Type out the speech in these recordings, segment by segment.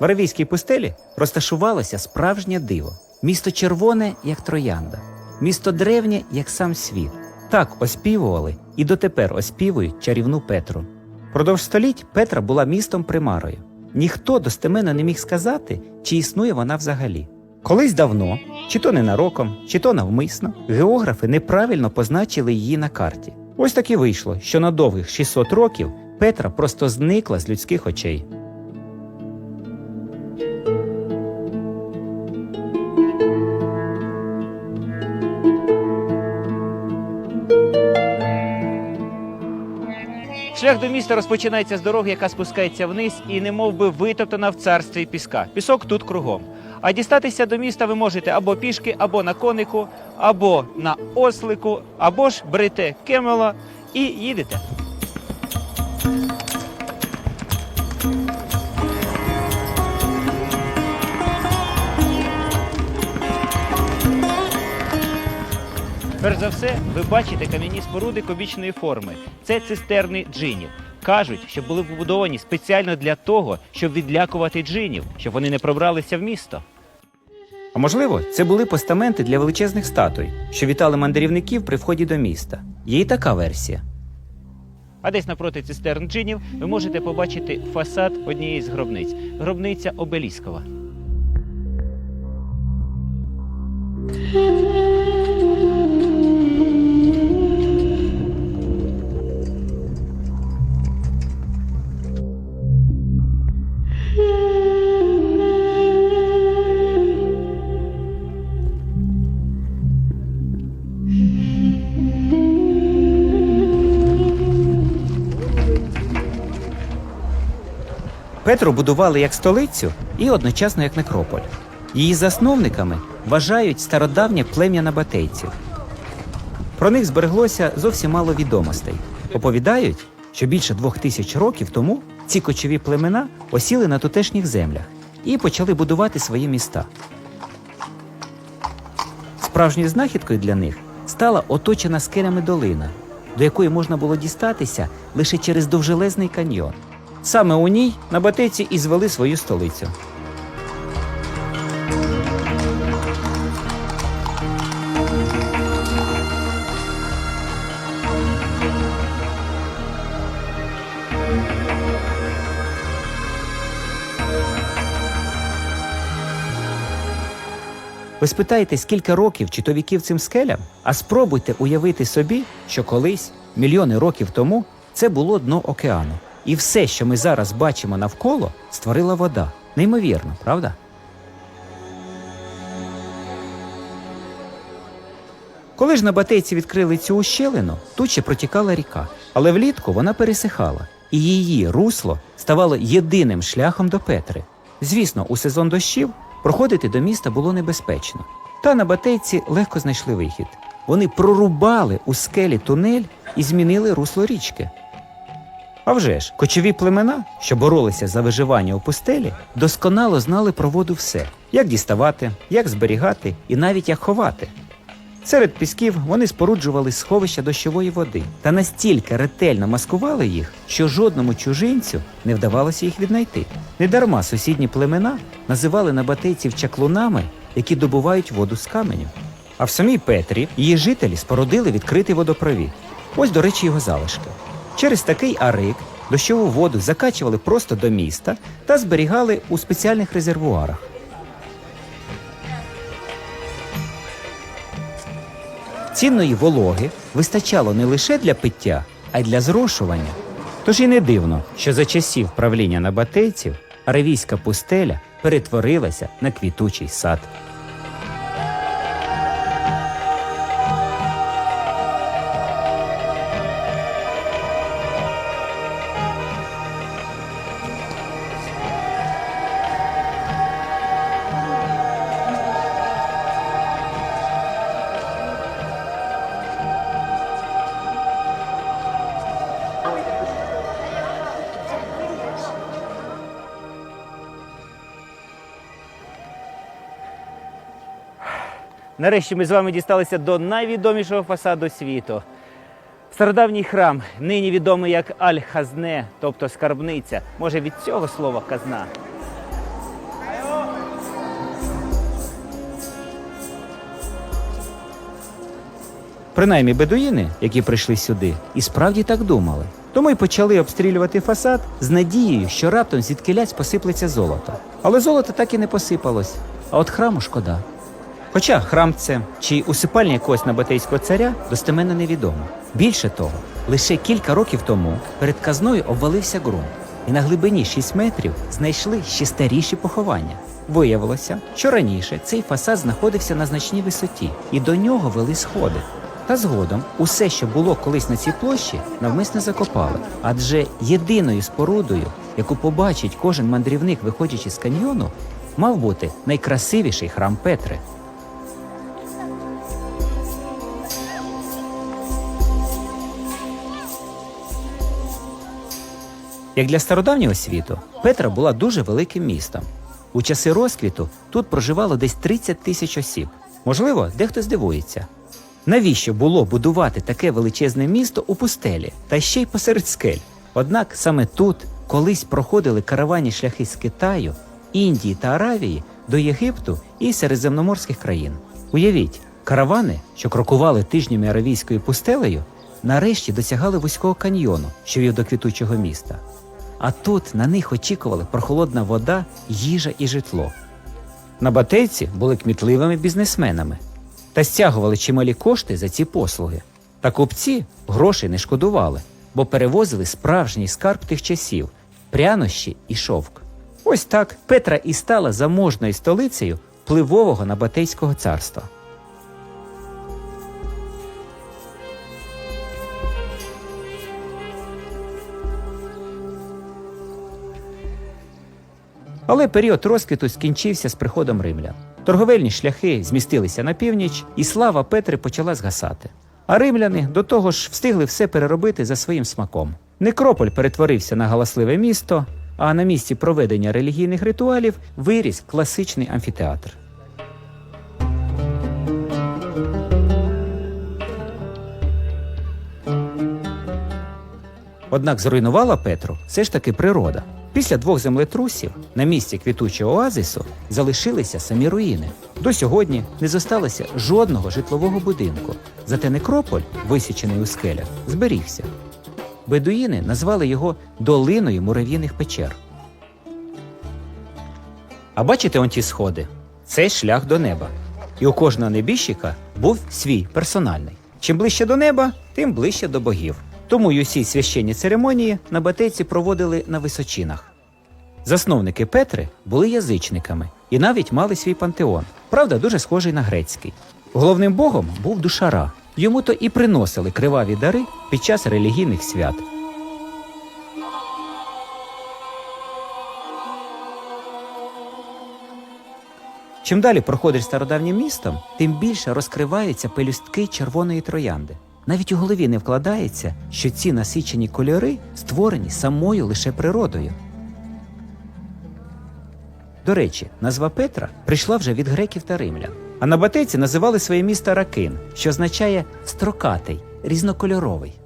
В Аравійській пустелі розташувалося справжнє диво. Місто червоне, як троянда, місто древнє, як сам світ. Так оспівували і дотепер оспівують чарівну Петру. Продовж століть Петра була містом примарою. Ніхто достеменно не міг сказати, чи існує вона взагалі. Колись давно, чи то ненароком, чи то навмисно, географи неправильно позначили її на карті. Ось так і вийшло, що на довгих 600 років Петра просто зникла з людських очей. Шлях до міста розпочинається з дороги, яка спускається вниз і не мов би витоптана в царстві піска. Пісок тут кругом. А дістатися до міста ви можете або пішки, або на конику, або на ослику, або ж берете кемела і їдете. Перш за все, ви бачите кам'яні споруди кубічної форми. Це цистерни джинів. Кажуть, що були побудовані спеціально для того, щоб відлякувати джинів, щоб вони не пробралися в місто. А можливо, це були постаменти для величезних статуй, що вітали мандрівників при вході до міста. Є і така версія. А десь напроти цистерн джинів ви можете побачити фасад однієї з гробниць гробниця Обеліскова. Петру будували як столицю і одночасно як некрополь. Її засновниками вважають стародавнє плем'я набатейців. Про них збереглося зовсім мало відомостей. Оповідають, що більше двох тисяч років тому ці кочові племена осіли на тутешніх землях і почали будувати свої міста. Справжньою знахідкою для них стала оточена скелями долина, до якої можна було дістатися лише через довжелезний каньйон. Саме у ній набатейці і звели свою столицю. Ви спитаєте, скільки років чи то віків цим скелям? А спробуйте уявити собі, що колись, мільйони років тому, це було дно океану. І все, що ми зараз бачимо навколо, створила вода. Неймовірно, правда? Коли ж набатейці відкрили цю ущелину, тут ще протікала ріка, але влітку вона пересихала, і її русло ставало єдиним шляхом до Петри. Звісно, у сезон дощів проходити до міста було небезпечно. Та набатейці легко знайшли вихід. Вони прорубали у скелі тунель і змінили русло річки. А вже ж, кочові племена, що боролися за виживання у пустелі, досконало знали про воду все: як діставати, як зберігати і навіть як ховати. Серед пісків вони споруджували сховища дощової води та настільки ретельно маскували їх, що жодному чужинцю не вдавалося їх віднайти. Недарма сусідні племена називали набатейців чаклунами, які добувають воду з каменю. А в самій Петрі її жителі спорудили відкритий водопровід. Ось, до речі, його залишки. Через такий арик дощову воду закачували просто до міста та зберігали у спеціальних резервуарах. Цінної вологи вистачало не лише для пиття, а й для зрошування. Тож і не дивно, що за часів правління набатейців аравійська пустеля перетворилася на квітучий сад. Нарешті ми з вами дісталися до найвідомішого фасаду світу. Стародавній храм, нині відомий як Аль-Хазне, тобто скарбниця. Може від цього слова казна. Принаймні бедуїни, які прийшли сюди, і справді так думали. Тому й почали обстрілювати фасад з надією, що раптом звідкилясь посиплеться золото. Але золото так і не посипалось. А от храму шкода. Хоча храм це чи усипальня якогось набатейського царя достеменно невідомо. Більше того, лише кілька років тому перед казною обвалився ґрунт, і на глибині 6 метрів знайшли ще старіші поховання. Виявилося, що раніше цей фасад знаходився на значній висоті, і до нього вели сходи. Та згодом усе, що було колись на цій площі, навмисно закопали. Адже єдиною спорудою, яку побачить кожен мандрівник, виходячи з каньйону, мав бути найкрасивіший храм Петри. Як для стародавнього світу, Петра була дуже великим містом. У часи розквіту тут проживало десь 30 тисяч осіб. Можливо, дехто здивується. Навіщо було будувати таке величезне місто у пустелі та ще й посеред скель? Однак саме тут колись проходили караванні шляхи з Китаю, Індії та Аравії до Єгипту і середземноморських країн. Уявіть, каравани, що крокували тижнями аравійською пустелею, нарешті досягали вузького каньйону, що вів до квітучого міста. А тут на них очікували прохолодна вода, їжа і житло. Набатейці були кмітливими бізнесменами та стягували чималі кошти за ці послуги. Та купці грошей не шкодували, бо перевозили справжній скарб тих часів прянощі і шовк. Ось так Петра і стала заможною столицею пливового набатейського царства. Але період розквіту скінчився з приходом римлян. Торговельні шляхи змістилися на північ, і слава Петри почала згасати. А римляни до того ж встигли все переробити за своїм смаком. Некрополь перетворився на галасливе місто, а на місці проведення релігійних ритуалів виріс класичний амфітеатр. Однак зруйнувала Петру все ж таки природа. Після двох землетрусів на місці квітучого оазису залишилися самі руїни. До сьогодні не зосталося жодного житлового будинку. Зате некрополь, висічений у скелях, зберігся. Бедуїни назвали його долиною мурав'їних печер. А бачите он ті сходи? Це шлях до неба. І у кожного небіжчика був свій персональний. Чим ближче до неба, тим ближче до богів. Тому й усі священні церемонії на батейці проводили на височинах. Засновники Петри були язичниками і навіть мали свій пантеон, правда, дуже схожий на грецький. Головним богом був душара. Йому то і приносили криваві дари під час релігійних свят. Чим далі проходиш стародавнім містом, тим більше розкриваються пелюстки червоної троянди. Навіть у голові не вкладається, що ці насичені кольори створені самою лише природою. До речі, назва Петра прийшла вже від греків та римлян. А на батеці називали своє місто Ракин, що означає строкатий, різнокольоровий.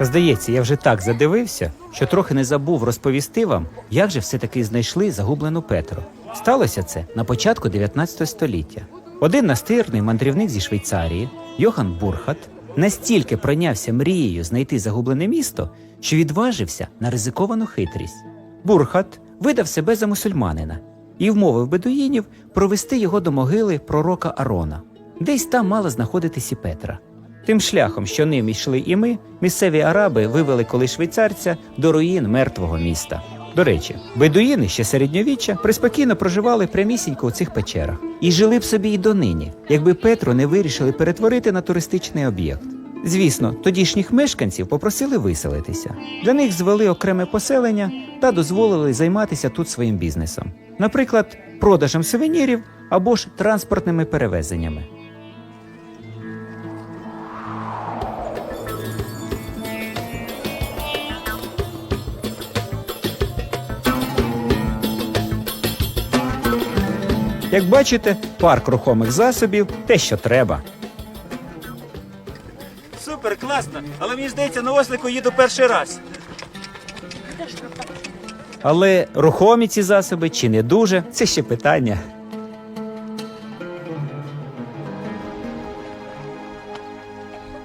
Здається, я вже так задивився, що трохи не забув розповісти вам, як же все-таки знайшли загублену Петру. Сталося це на початку 19 століття. Один настирний мандрівник зі Швейцарії, Йохан Бурхат, настільки пройнявся мрією знайти загублене місто, що відважився на ризиковану хитрість. Бурхат видав себе за мусульманина і вмовив бедуїнів провести його до могили пророка Арона. Десь там мала знаходитись і Петра. Тим шляхом, що ним йшли і ми, місцеві араби вивели коли швейцарця до руїн мертвого міста. До речі, бедуїни ще середньовіччя приспокійно проживали прямісінько у цих печерах і жили б собі й донині, якби Петру не вирішили перетворити на туристичний об'єкт. Звісно, тодішніх мешканців попросили виселитися. Для них звели окреме поселення та дозволили займатися тут своїм бізнесом, наприклад, продажем сувенірів або ж транспортними перевезеннями. Як бачите, парк рухомих засобів те, що треба. Супер, класно. Але мені здається, на ослику їду перший раз. Але рухомі ці засоби чи не дуже це ще питання.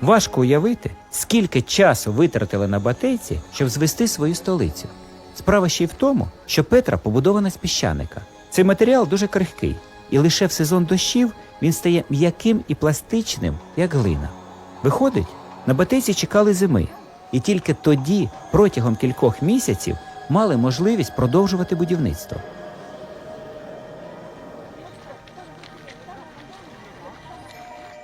Важко уявити, скільки часу витратили на батейці, щоб звести свою столицю. Справа ще й в тому, що Петра побудована з піщаника. Цей матеріал дуже крихкий, і лише в сезон дощів він стає м'яким і пластичним, як глина. Виходить, на батейці чекали зими, і тільки тоді, протягом кількох місяців, мали можливість продовжувати будівництво.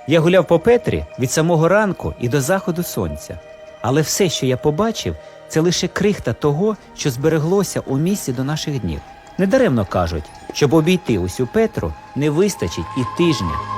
Я гуляв по Петрі від самого ранку і до заходу сонця. Але все, що я побачив, це лише крихта того, що збереглося у місті до наших днів. Недаремно кажуть, щоб обійти усю Петру, не вистачить і тижня.